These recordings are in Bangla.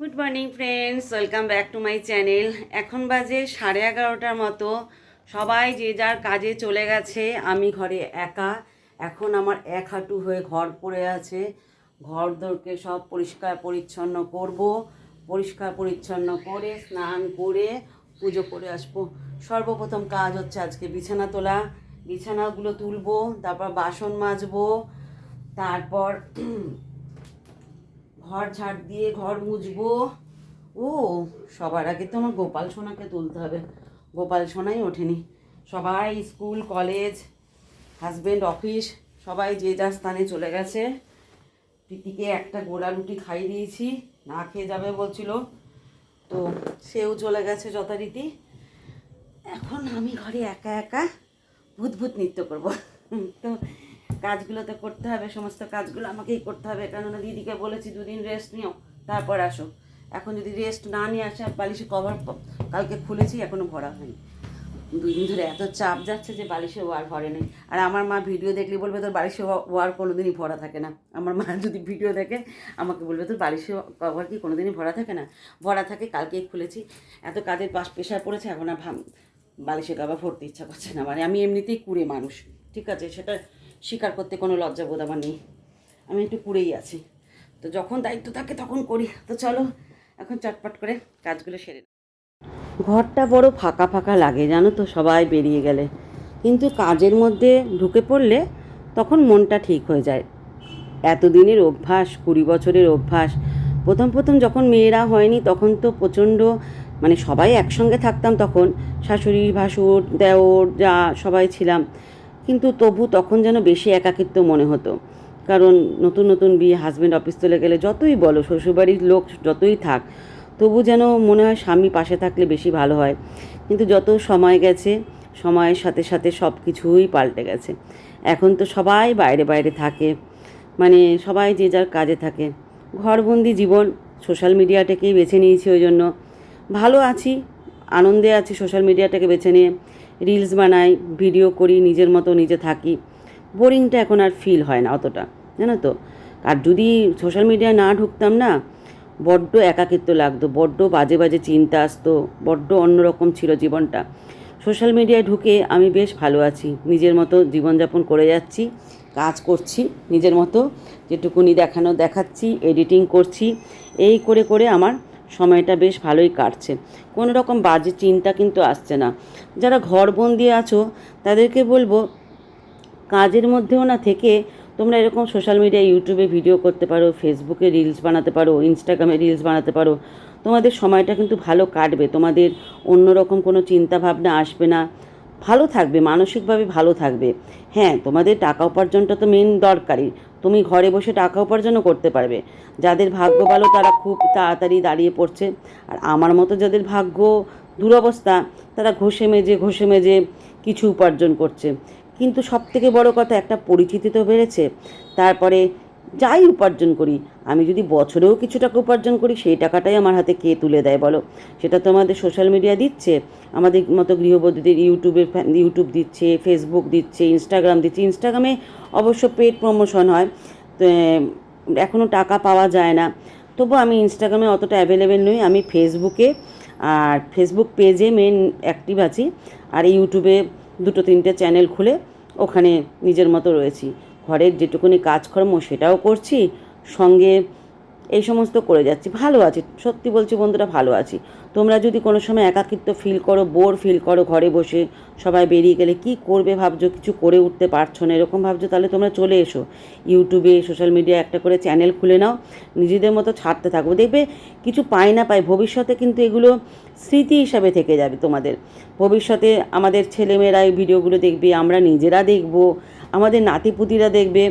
Good morning friends welcome back to my channel এখন বাজে সাড়ে এগারোটার মতো। সবাই যে যার কাজে চলে গেছে, আমি ঘরে একা। এখন আমার এক হাঁটু হয়ে ঘর পড়ে আছে। ঘর দরকে সব পরিষ্কার পরিচ্ছন্ন করব। পরিষ্কার পরিচ্ছন্ন করে, স্নান করে, পুজো করে আসব। সর্বপ্রথম কাজ হচ্ছে আজকে বিছানা তোলা। বিছানাগুলো তুলবো, তারপর বাসন মাজবো। তারপর ঘর ঝাড় দিয়ে ঘর মুছবো। ও, সবার আগে তো আমার গোপাল সোনাকে তুলতে হবে। গোপাল সোনাই ওঠেনি। সবাই স্কুল, কলেজ, হাজবেন্ড, অফিস, সবাই যে যার স্থানে চলে গেছে। প্রীতিকে একটা গোলা রুটি খাইয়ে দিয়েছি, না খেয়ে যাবে বলছিল। তো সেও চলে গেছে যথারীতি। এখন আমি ঘরে একা একা ভূত ভূত নৃত্য করব। তো কাজগুলো তো করতে হবে, সমস্ত কাজগুলো আমাকেই করতে হবে। কেননা দিদিকে বলেছি, দুদিন রেস্ট নিও, তারপর আসো। এখন যদি রেস্ট না নিয়ে আসে, আর বালিশে কভার কালকে খুলেছি এখনও ভরা হয়নি। দুই দিন ধরে এত চাপ যাচ্ছে যে বালিশে ওয়ার ভরে নেই। আর আমার মা ভিডিও দেখলে বলবে, তোর বালিশে ওয়ার কোনো দিনই ভরা থাকে না। আমার মা যদি ভিডিও দেখে, আমাকে বলবে, তোর বালিশে কভার কি কোনো দিনই ভরা থাকে না? ভরা থাকে, কালকেই খুলেছি। এত কাজের পাশ প্রেশার পড়েছে, এখন আর বালিশে কভার ভরতে ইচ্ছা করছে না। মানে আমি এমনিতেই কুড়ে মানুষ, ঠিক আছে? সেটা স্বীকার করতে কোনো লজ্জাবোধ আমার নেই। আমি একটু কুড়েই আছি। তো যখন দায়িত্ব থাকে তখন করি। তো চলো, এখন চটপট করে কাজগুলো সেরে। ঘরটা বড় ফাঁকা ফাঁকা লাগে, জানো তো, সবাই বেরিয়ে গেলে। কিন্তু কাজের মধ্যে ঢুকে পড়লে তখন মনটা ঠিক হয়ে যায়। এতদিনের অভ্যাস, কুড়ি বছরের অভ্যাস, প্রথম প্রথম যখন মেয়েরা হয়নি তখন তো প্রচণ্ড মানে সবাই একসঙ্গে থাকতাম তখন। শাশুড়ি, ভাসুর, দেওর, যা সবাই ছিলাম। কিন্তু তবু তখন যেন বেশি একাকিত্ব মনে হতো। কারণ নতুন নতুন বিয়ে হাজব্যান্ড অফিস চলে গেলে যতই বলো, শ্বশুরবাড়ির লোক যতই থাক, তবু যেন মনে হয় স্বামী পাশে থাকলে বেশি ভালো হয়। কিন্তু যত সময় গেছে, সময়ের সাথে সাথে সব কিছুই পাল্টে গেছে। এখন তো সবাই বাইরে বাইরে থাকে মানে সবাই যে যার কাজে থাকে। ঘরবন্দি জীবন সোশ্যাল মিডিয়াটাকেই বেছে নিয়েছি ওই জন্য। ভালো আছি, আনন্দে আছি সোশ্যাল মিডিয়াটাকে বেছে নিয়ে। রিলস বানাই, ভিডিও করি, নিজের মতো নিজে থাকি। বোরিংটা এখন আর ফিল হয় না অতটা, জানো তো? আর যদি সোশ্যাল মিডিয়ায় না ঢুকতাম না, বড্ড একাকিত্ব লাগতো, বড্ড বাজে বাজে চিন্তা আসতো, বড্ড অন্যরকম ছিল জীবনটা। সোশ্যাল মিডিয়ায় ঢুকে আমি বেশ ভালো আছি, নিজের মতো জীবনযাপন করে যাচ্ছি, কাজ করছি, নিজের মতো যেটুকুনি দেখানো দেখাচ্ছি এডিটিং করছি, এই করে করে আমার সময়টা বেশ ভালোই কাটছে। কোনো রকম বাজে চিন্তা কিন্তু আসছে না। যারা ঘর বন্দি আছো, তাদেরকে বলব, কাজের মধ্যেও না থেকে তোমরা এরকম সোশ্যাল মিডিয়া ইউটিউবে ভিডিও করতে পারো ফেসবুকে রিলস বানাতে পারো ইনস্টাগ্রামে রিলস বানাতে পারো। তোমাদের সময়টা কিন্তু ভালো কাটবে। তোমাদের অন্যরকম কোনো চিন্তাভাবনা আসবে না। ভালো থাকবে, মানসিকভাবে ভালো থাকবে। হ্যাঁ তোমাদের টাকা উপার্জনটা তো মেন দরকারি। তুমি ঘরে বসে টাকা উপার্জনও করতে পারবে। যাদের ভাগ্য ভালো, তারা খুব তাড়াতাড়ি দাঁড়িয়ে পড়ছে। আর আমার মতো যাদের ভাগ্য দুরবস্থা, তারা ঘষে মেজে ঘষে মেজে কিছু উপার্জন করছে। কিন্তু সব থেকে বড় কথা, একটা পরিচিতি তো বেড়েছে। তারপরে যাই উপার্জন করি, আমি যদি বছরেও কিছু টাকা উপার্জন করি, সেই টাকাটাই আমার হাতে কে তুলে দেয় বলো? সেটা তো আমাদের সোশ্যাল মিডিয়া দিচ্ছে, আমাদের মতো গৃহবধূদের ইউটিউবে ইউটিউব দিচ্ছে ফেসবুক দিচ্ছে ইনস্টাগ্রাম দিচ্ছে। ইনস্টাগ্রামে অবশ্য পেড প্রমোশন হয় এখনও টাকা পাওয়া যায় না। তবু আমি ইনস্টাগ্রামে অতটা অ্যাভেলেবেল নই, আমি ফেসবুকে আর ফেসবুক পেজে মেন অ্যাক্টিভ আছি, আর ইউটিউবে দুটো তিনটে চ্যানেল খুলে, ওখানে নিজের মতো রয়েছি। ঘরের যেটুকুনি কাজকর্ম সেটাও করছি সঙ্গে এই সমস্ত করে যাচ্ছি। ভালো আছি, সত্যি বলছি বন্ধুরা ভালো আছি। তোমরা যদি কোনো সময় একাকিত্ব ফিল করো বোর ফিল করো ঘরে বসে, সবাই বেরিয়ে গেলে কি করবে ভাবছ? কিছু করে উঠতে পারছ না, এরকম ভাবছ? তাহলে তোমরা চলে এসো। ইউটিউবে সোশ্যাল মিডিয়া একটা করে চ্যানেল খুলে নাও, নিজেদের মতো ছাড়তে থাকব দেখবে কিছু পায় না পায় ভবিষ্যতে কিন্তু এগুলো স্মৃতি হিসাবে থেকে যাবে তোমাদের। ভবিষ্যতে আমাদের ছেলেমেয়েরা এই ভিডিওগুলো দেখবে, আমরা নিজেরা দেখব, আমাদের নাতিপুতিরা দেখবে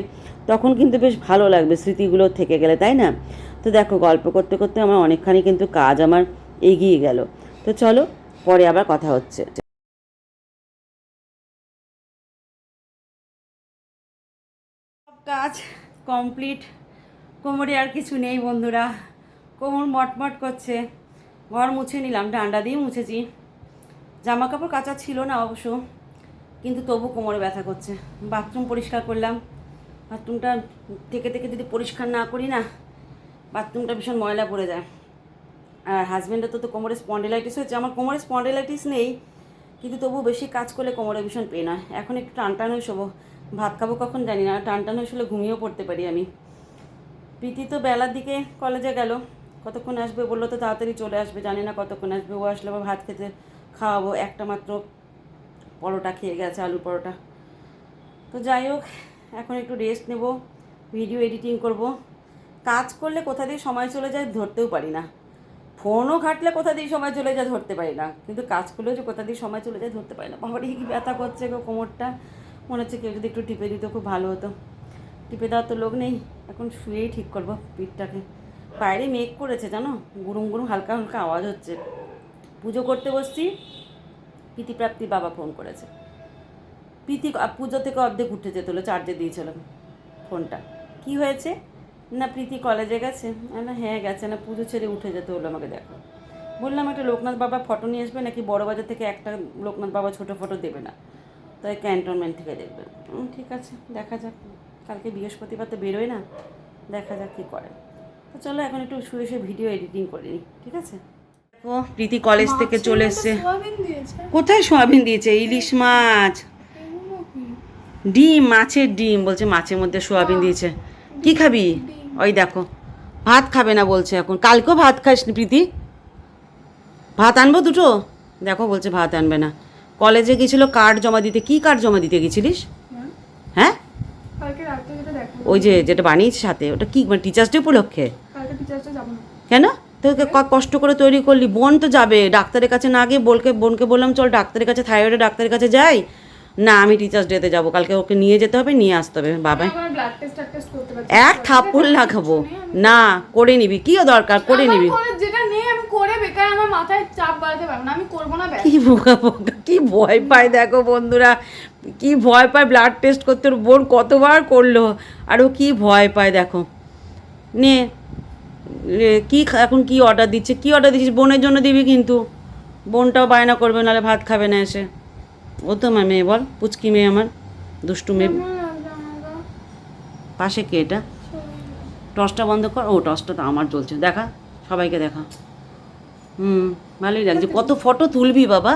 তখন কিন্তু বেশ ভালো লাগবে স্মৃতিগুলো থেকে গেলে, তাই না? তো দেখো, গল্প করতে করতে আমার অনেকখানি কিন্তু কাজ আমার এগিয়ে গেল। তো চলো, পরে আবার কথা হচ্ছে। কাজ কমপ্লিট। কোমরে আর কিছু নেই বন্ধুরা। কোমর মটমট করছে। ঘর মুছে নিলাম ডান্ডা দিয়ে মুছেছি। জামা কাপড় কাচা ছিল না অবশ্য, কিন্তু তবু কোমরে ব্যথা করছে। বাথরুম পরিষ্কার করলাম। বাথরুমটা থেকে থেকে যদি পরিষ্কার না করি না, বাথরুমটা ভীষণ ময়লা পড়ে যায়। আর হাজব্যান্ডের তো তো কোমরে স্পন্ডিলাইটিস হয়েছে। আমার কোমরে স্পন্ডিলাইটিস নেই, কিন্তু তবু বেশি কাজ করলে কোমরে ভীষণ পেন হয়। এখন একটু টান টান হয়ে শোবো। ভাত খাব কখন জানি না টান টান হয়ে শুলে ঘুমিয়েও পড়তে পারি আমি। প্রীতি তো বেলার দিকে কলেজে গেল। কতক্ষণ আসবে বলল তো তাড়াতাড়ি চলে আসবে। জানি না কতক্ষণ আসবে। ও আসলে আবার ভাত খেতে খাওয়াবো। একটা মাত্র পরোটা খেয়ে গেছে আলু পরোটা। তো যাই হোক এখন একটু রেস্ট নেব ভিডিও এডিটিং করব। কাজ করলে কোথা দিয়ে সময় চলে যায় ধরতেও পারি না। ফোনও ঘাটলে কোথা দিয়ে সময় চলে যায় ধরতে পারি না। কিন্তু কাজ করলেও যে কোথা দিয়ে সময় চলে যায় ধরতে পারি না। বাবারে, কি ব্যথা করছে গো কোমরটা। মনে হচ্ছে কেউ যদি একটু টিপে দিত খুব ভালো হতো। টিপে দেওয়ার তো লোক নেই। এখন শুয়েই ঠিক করব পিঠটাকে। বাইরে মেঘ করেছে, জানো? গুরুম গুরুম হালকা হালকা আওয়াজ হচ্ছে। পুজো করতে বসছি, প্রীতিপ্রাপ্তির বাবা ফোন করেছে। প্রীতি পুজো থেকে অর্ধেক উঠে যেত হলো চার্জে দিয়েছিলাম ফোনটা। কি হয়েছে? না প্রীতি কলেজে গেছে। না হ্যাঁ গেছে না পুজো ছেড়ে উঠে যেতে হলো আমাকে দেখো। বললাম একটা লোকনাথ বাবা ফটো নিয়ে আসবে নাকি বড় বাজার থেকে একটা লোকনাথ বাবা ছোটো ফটো দেবে না? তাই ক্যান্টনমেন্ট থেকে দেখবে। ঠিক আছে দেখা যাক। কালকে বৃহস্পতিবার তো বেরোয় না দেখা যাক কী করে। তো চলো এখন একটু শুয়ে শুয়ে ভিডিও এডিটিং করে নিই ঠিক আছে? ও প্রীতি কলেজ থেকে চলে এসছে। কোথায় সোয়াবিন দিয়েছে? ইলিশ মাছ? ডিম মাছের ডিম বলছে মাছের মধ্যে সোয়াবিন দিয়েছে। কি খাবি? ওই দেখো ভাত খাবে না বলছে এখন। কালকেও ভাত খাস প্রীতি। ভাত আনব দুটো? দেখো বলছে ভাত আনবে না। কলেজে গেছিল কার্ড জমা দিতে। কি কার্ড জমা দিতে গেছিলিস? হ্যাঁ? ওই যে যেটা বানিয়েছিস সাথে। ওটা কি মানে টিচার্স ডে উপলক্ষে? কেন? তোকে কষ্ট করে তৈরি করলি। বোন তো যাবে। ডাক্তারের কাছে না গিয়ে বলকে বোনকে বললাম চল ডাক্তারের কাছে থাইরয়েডের ডাক্তারের কাছে যাই। না আমি টিচার্স ডেতে যাব। কালকে ওকে নিয়ে যেতে হবে নিয়ে আসতে হবে। বাবা। এক থাপ্পড় লাগাবো না করে নিবি। কি দরকার? করে নিবি। কি বোকা বোকা কি ভয় পায় দেখো বন্ধুরা। কি ভয় পায় ব্লাড টেস্ট করতে। বোন কতবার করল। আর ও কি ভয় পায় দেখো। নে। কি এখন কি অর্ডার দিচ্ছে? কি অর্ডার দিচ্ছিস? বোনের জন্য দিবি কিন্তু। বোনটাও বায়না করবে নাহলে ভাত খাবে না এসে। ও তো আমার মেয়ে বল পুচকি মেয়ে আমার দুষ্টু মেয়ে। পাশে কে এটা? টসটা বন্ধ কর। ও টসটা তো আমার চলছে দেখা সবাইকে দেখা। হুম ভালোই লাগছে। কত ফটো তুলবি বাবা।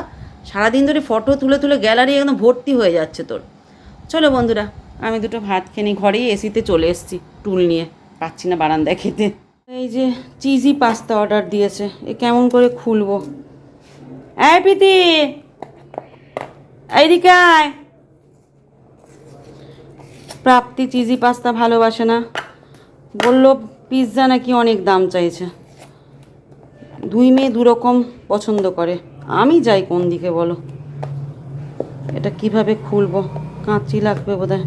সারাদিন ধরে ফটো তুলে তুলে গ্যালারি একদম ভর্তি হয়ে যাচ্ছে তোর। চলো বন্ধুরা আমি দুটো ভাত খেয়ে নিই। ঘরেই এসিতে চলে এসেছি টুল নিয়ে। পাচ্ছি না বারান্দায় খেতে। এই যে চিজি পাস্তা অর্ডার দিয়েছে এ কেমন করে খুলবো? প্রীতি! এইদিকে আয় প্রাপ্তি, চিজি, পাস্তা ভালোবাসে না। বলল পিৎজা নাকি অনেক দাম চাইছে। দুই মেয়ে দু রকম পছন্দ করে। আমি যাই কোন দিকে বলো। এটা কীভাবে খুলবো? কাঁচি লাগবে বোধহয়।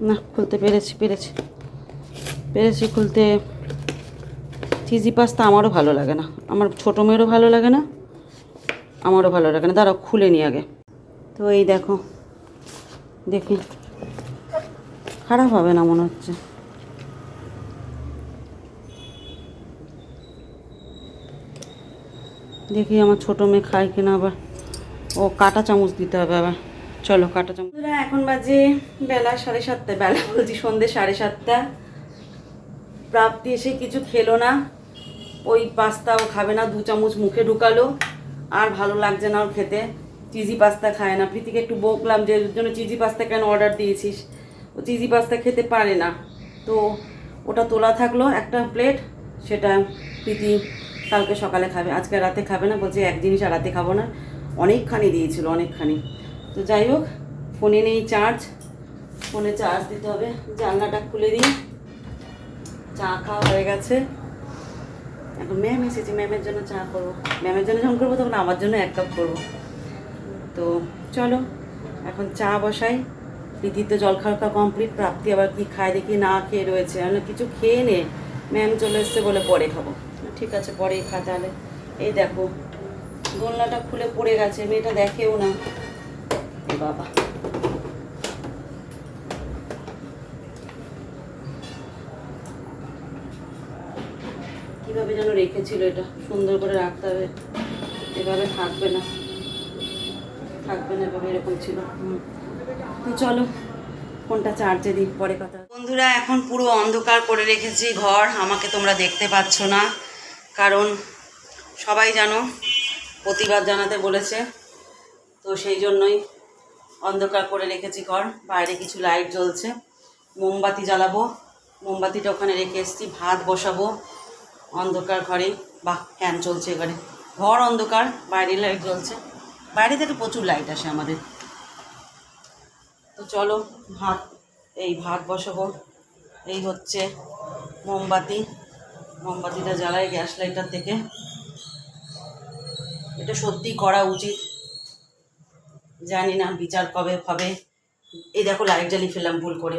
না, খুলতে পেরেছি পেরেছি। পেরেছি খুলতে। চিজি পাস্তা আমারও ভালো লাগে না। আমার ছোটো মেয়েরও ভালো লাগে না। আমারও ভালো লাগে না। দাঁড়াও, খুলে নি আগে। তো এই দেখো, দেখি। খারাপ হবে না মনে হচ্ছে? দেখি আমার ছোটো মেয়ে খায় কিনা আবার। ও কাটা চামচ দিতে হবে আবার। চলো কাটা চামচ। এখন বাজে বেলা সাড়ে সাতটা, বেলা বলছি সন্ধ্যে সাড়ে সাতটা। প্রাপ্তি এসে কিছু খেলো না। ওই পাস্তাও খাবে না, দু চামচ মুখে ঢুকালো। আর ভালো লাগছে না ওর খেতে। চিজি পাস্তা খায় না। প্রীতিকে একটু বকলাম যে জন্য চিজি পাস্তা কেন অর্ডার দিয়েছিস? ও চিজি পাস্তা খেতে পারে না। তো ওটা তোলা থাকল একটা প্লেট সেটা প্রীতি কালকে সকালে খাবে, আজকে রাতে খাবে না, বলছে এক জিনিস আর রাতে খাব না। অনেকখানি দিয়েছিল, অনেকখানি। তো যাই হোক, ফোনে নেই চার্জ ফোনে চার্জ দিতে হবে। জানলাটা খুলে দিই। চা খাওয়া হয়ে গেছে। এখন ম্যাম এসেছি ম্যামের জন্য চা করব। ম্যামের জন্য যখন করব, তখন আমার জন্য এক কাপ করব। তো চলো, এখন চা বসাই। প্রীতির তো জল খাওয়া কমপ্লিট প্রাপ্তি আবার কি খায় দেখি না খেয়ে রয়েছে। আমি কিছু খেয়ে নে ম্যাম চলে এসছে বলে পরে খাব। ঠিক আছে, পরেই খা তাহলে। এই দেখো, দোলনাটা খুলে পড়ে গেছে, মেয়েটা দেখেও না। বাবা। কীভাবে যেন রেখেছিল এটা, সুন্দর করে রাখতে হবে। এভাবে থাকবে না। থাকবে না এভাবে এরকম ছিল। তো চলো, ফোনটা চার্জে দিই, পরে কথা বন্ধুরা, এখন পুরো অন্ধকার করে রেখেছি ঘর, আমাকে তোমরা দেখতে পাচ্ছ না। কারণ সবাই জানো, প্রতিবাদ জানাতে বলেছে। তো সেই জন্যই অন্ধকার করে রেখেছি ঘর, বাইরে কিছু লাইট জ্বলছে। মোমবাতি জ্বালাবো, মোমবাতিটা ওখানে রেখে এসেছি, ভাত বসাবো। অন্ধকার ঘরে, বাহ ফ্যান চলছে এবারে। ঘর অন্ধকার, বাইরে লাইট জ্বলছে। বাইরে থেকে প্রচুর লাইট আসে আমাদের। তো চলো, ভাত, এই ভাত বসাবো। এই হচ্ছে মোমবাতি। মোমবাতিটা জ্বালাই গ্যাস লাইটার থেকে। এটা সত্যি করা উচিত। জানি না, বিচার কবে হবে। এই দেখো লাইট জ্বালিয়ে ফেললাম ভুল করে।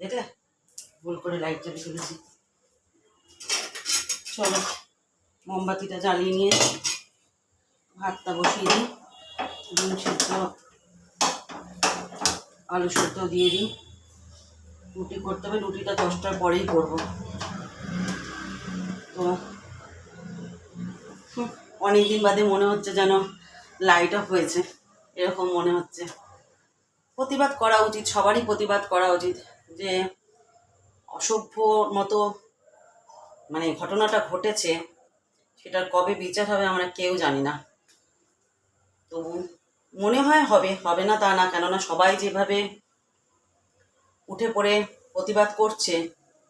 দেখলে? ভুল করে লাইট জ্বালিয়ে ফেলেছি। চলো, মোমবাতিটা জ্বালিয়ে নিয়ে ভাতটা বসিয়ে দিই। ডিম সেদ্ধ, আলু সেদ্ধ দিয়ে দিই। রুটি করতে হবে, রুটিটা দশটার পরেই করব। তো অনেক দিন বাদে মনে হচ্ছে যেন লাইট অফ হয়েছে, এরকম মনে হচ্ছে। প্রতিবাদ করা উচিত, সবারই প্রতিবাদ করা উচিত যে অসভ্য মতো মানে ঘটনাটা ঘটেছে, সেটার কবে বিচার হবে আমরা কেউ জানি না। তবু মনে হয় হবে হবে না তা না, কেননা সবাই যেভাবে উঠে পড়ে প্রতিবাদ করছে,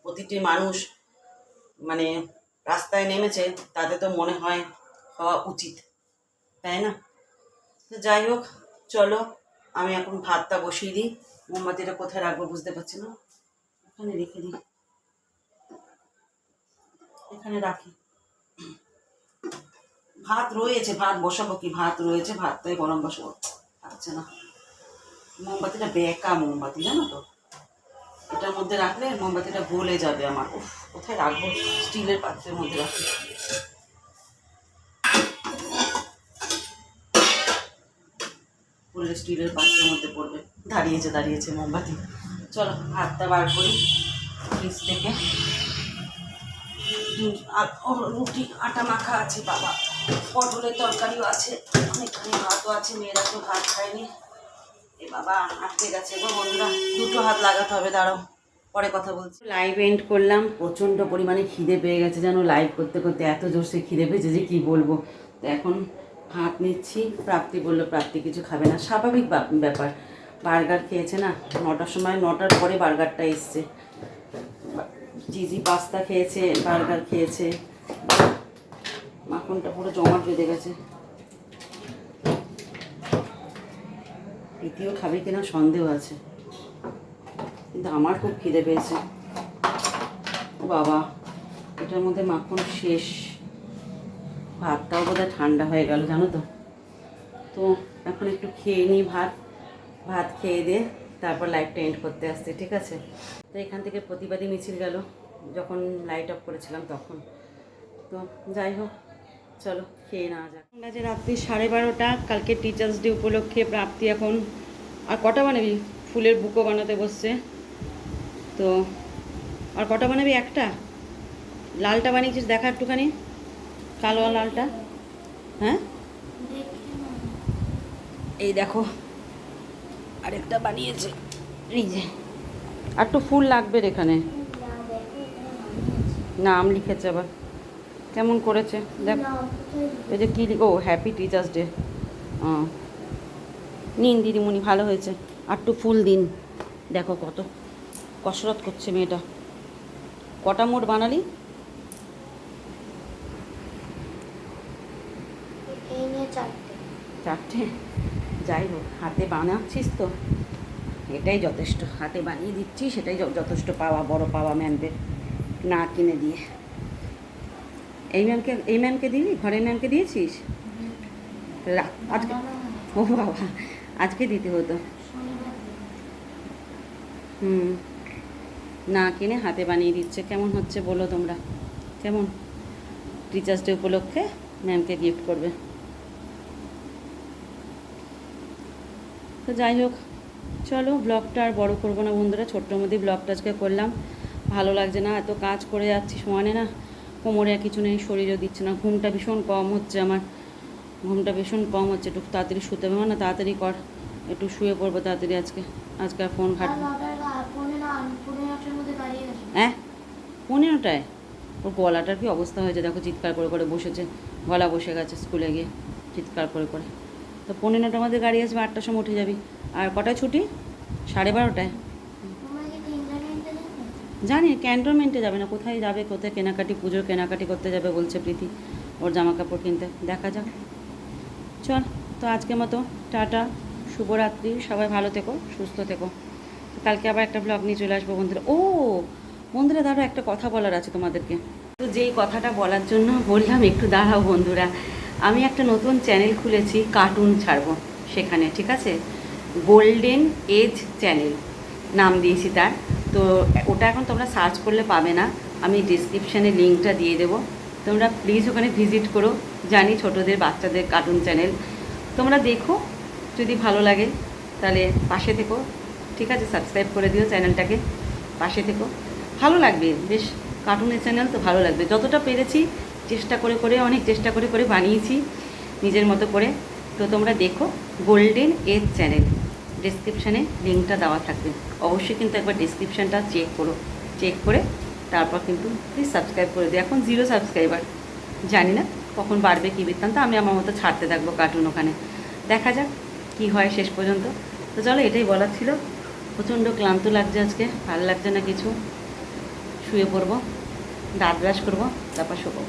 প্রতিটি মানুষ মানে রাস্তায় নেমেছে, তাতে তো মনে হয় হওয়া উচিত, তাই না? তো যাই হোক, চলো, আমি এখন ভাতটা বসিয়ে দিই, মোমবাতিটা কোথায় রাখব বুঝতে পারছি না। এখানে রেখে দিই। এখানে রাখি। ভাত রয়েছে, ভাত বসাবো কি? ভাত রয়েছে, ভাতটাই গরম বসাবো। আচ্ছা না। মোমবাতিটা বেকা মোমবাতি, জানো তো? এটার মধ্যে রাখলে মোমবাতিটা গলে যাবে আমার। উফ, কোথায় রাখব? স্টিলের পাত্রের মধ্যে রাখি পড়লে স্টিলের পাত্রের মধ্যে পড়বে। দাঁড়িয়েছে দাঁড়িয়েছে মোমবাতি। চলো ভাতটা বার করি। ফ্রিজ থেকে। রুটি, আটা মাখা আছে, বাবা। পটলের তরকারিও আছে, অনেকখানি ভাতও আছে, মেয়েরা তো ভাত খায়নি। এ বাবা, আটকে গেছে গো বন্ধুরা, দুটো হাত লাগাতে হবে, দাঁড়াও, পরে কথা বলছি। লাইভ এন্ড করলাম, প্রচণ্ড পরিমাণে খিদে পেয়ে গেছে যেন লাইভ করতে করতে এত জোরসে খিদে পেয়েছে যে কী বলব। তো এখন ভাত নিচ্ছি, প্রাপ্তি বলল প্রাপ্তি কিছু খাবে না, স্বাভাবিক ব্যাপার। বার্গার খেয়েছে না, নটার সময়, নটার পরে বার্গারটা এসছে। চিজি পাস্তা খেয়েছে, বার্গার খেয়েছে। মাখনটা পুরো জমাট বেঁধে গেছে। প্রীতিও খাবে কিনা সন্দেহ আছে। কিন্তু আমার খুব খিদে পেয়েছে। বাবা, এটার মধ্যে মাখন শেষ। ভাতটাও বোধহয় ঠান্ডা হয়ে গেল, জানো তো? তো এখন একটু খেয়ে নিই ভাত। ভাত খেয়ে দিয়ে তারপর লাইটটা এন্ড করতে আসছে, ঠিক আছে? তো এখান থেকে প্রতিবাদী মিছিল গেল, যখন লাইট অফ করেছিলাম তখন। তো যাই হোক চলো, খেয়ে নেওয়া যাক। বাজে রাত্রি সাড়ে বারোটা, কালকে টিচার্স ডে উপলক্ষে প্রাপ্তি এখন, আর কটা বানাবি? ফুলের বুকো বানাতে বসছে। তো, আর কটা বানাবি? একটা? লালটা বানিয়েছিস, দেখা একটুখানি। কালো লালটা। হ্যাঁ? এই দেখো, আরেকটা বানিয়েছে। এই যে, আর একটু ফুল লাগবে এখানে। নাম লিখেছে আবার। কেমন করেছে? দেখ এই যে কী ও হ্যাপি টিচার্স ডে নিন দিদিমণি ভালো হয়েছে। আর একটু ফুল দিন। দেখো কত কসরত করছে মেয়েটা। কটা মোট বানালি? চারটে। চারটে? যাই হোক হাতে বানাচ্ছিস তো। এটাই যথেষ্ট। হাতে বানিয়ে দিচ্ছি সেটাই যথেষ্ট পাওয়া বড় পাওয়া ম্যামদের না কিনে দিয়ে। এই ম্যামকে এই ম্যামকে দিবি ঘরের ম্যামকে দিয়েছিস? আজকে, ও বাবা, আজকে দিতে হতো। হুম। না কিনে হাতে বানিয়ে দিচ্ছে। কেমন হচ্ছে বলো তোমরা? কেমন? টিচার্স ডে উপলক্ষে ম্যামকে গিফট করবে। তো যাই হোক, চলো ব্লগটা আর বড় করব না বন্ধুরা। ছোট্টর মধ্যেই ব্লগটা আজকে করলাম। ভালো লাগছে না, এত কাজ করে যাচ্ছি সমানে না। কোমরে আর কিছু নেই, শরীরও দিচ্ছে না। ঘুমটা ভীষণ কম হচ্ছে আমার। ঘুমটা ভীষণ কম হচ্ছে। একটু তাড়াতাড়ি শুতে হবে। না, তাড়াতাড়ি কর। একটু শুয়ে পড়ব তাড়াতাড়ি আজকে। আজকে আর ফোন আসবে হ্যাঁ? পনেরোটায় ওর গলাটার কি অবস্থা হয়েছে? দেখো, চিৎকার করে করে বসেছে। গলা বসে গেছে স্কুলে গিয়ে। চিৎকার করে করে। তো পনেরো নটার মধ্যে গাড়ি আসবে, আটটার সময় উঠে যাবি। আর কটায় ছুটি? সাড়ে বারোটায় তোমরা কি তিনজন নিতে যাবে জানি ক্যান্টনমেন্টে যাবে না। কোথায় যাবে, কোথায় কেনাকাটি, পুজোর কেনাকাটি করতে যাবে বলছে প্রীতি, ওর জামা কাপড় কিনতে। দেখা যাক। চল, তো আজকের মতো টাটা, শুভরাত্রি, সবাই ভালো থেকো, সুস্থ থেকো। কালকে আবার একটা ব্লগ নিয়ে চলে আসব বন্ধুরা। ও, বন্ধুরা দাঁড়াও, একটা কথা বলার আছে তোমাদেরকে। তো যেই কথাটা বলার জন্য বললাম, একটু দাঁড়াও বন্ধুরা। আমি একটা নতুন চ্যানেল খুলেছি কার্টুন ছাড়বো সেখানে, ঠিক আছে? গোল্ডেন এজ চ্যানেল নাম দিয়েছি তার। তো ওটা এখন তোমরা সার্চ করলে পাবে না। আমি ডিসক্রিপশানে লিঙ্কটা দিয়ে দেবো। তোমরা প্লিজ ওখানে ভিজিট করো। জানি ছোটোদের, বাচ্চাদের কার্টুন চ্যানেল তোমরা দেখো, যদি ভালো লাগে, তাহলে পাশে থেকো। ঠিক আছে সাবস্ক্রাইব করে দিও চ্যানেলটাকে পাশে থেকো। ভালো লাগবে, বেশ কার্টুনের চ্যানেল তো ভালো লাগবে। যতটা পেরেছি, চেষ্টা করে করে, অনেক চেষ্টা করে করে বানিয়েছি নিজের মতো করে। তো তোমরা দেখো গোল্ডেন এজ চ্যানেল ডিসক্রিপশানে লিঙ্কটা দেওয়া থাকবে। অবশ্যই কিন্তু একবার ডিসক্রিপশানটা চেক করো। চেক করে তারপর কিন্তু প্লিজ সাবস্ক্রাইব করে দিও। এখন জিরো সাবস্ক্রাইবার জানি না কখন বাড়বে কী বৃত্তান্ত, আমি আমার মতো ছাড়তে থাকব কার্টুন ওখানে। দেখা যাক কী হয় শেষ পর্যন্ত। তো চলো এটাই বলার ছিল। প্রচণ্ড ক্লান্ত লাগছে আজকে। ভালো লাগছে না কিছু। শুয়ে পড়ব, দাঁত ব্রাশ করব, তারপর শোবো।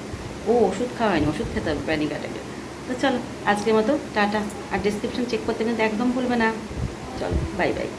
ও, ওষুধ খাওয়া হয়নি ওষুধ খেতে হবে প্যানিক অ্যাটাকে তো চলো, আজকের মতো, টাটা। আর ডিসক্রিপশন চেক করতে কিন্তু একদম ভুলবে না। চলো বাই বাই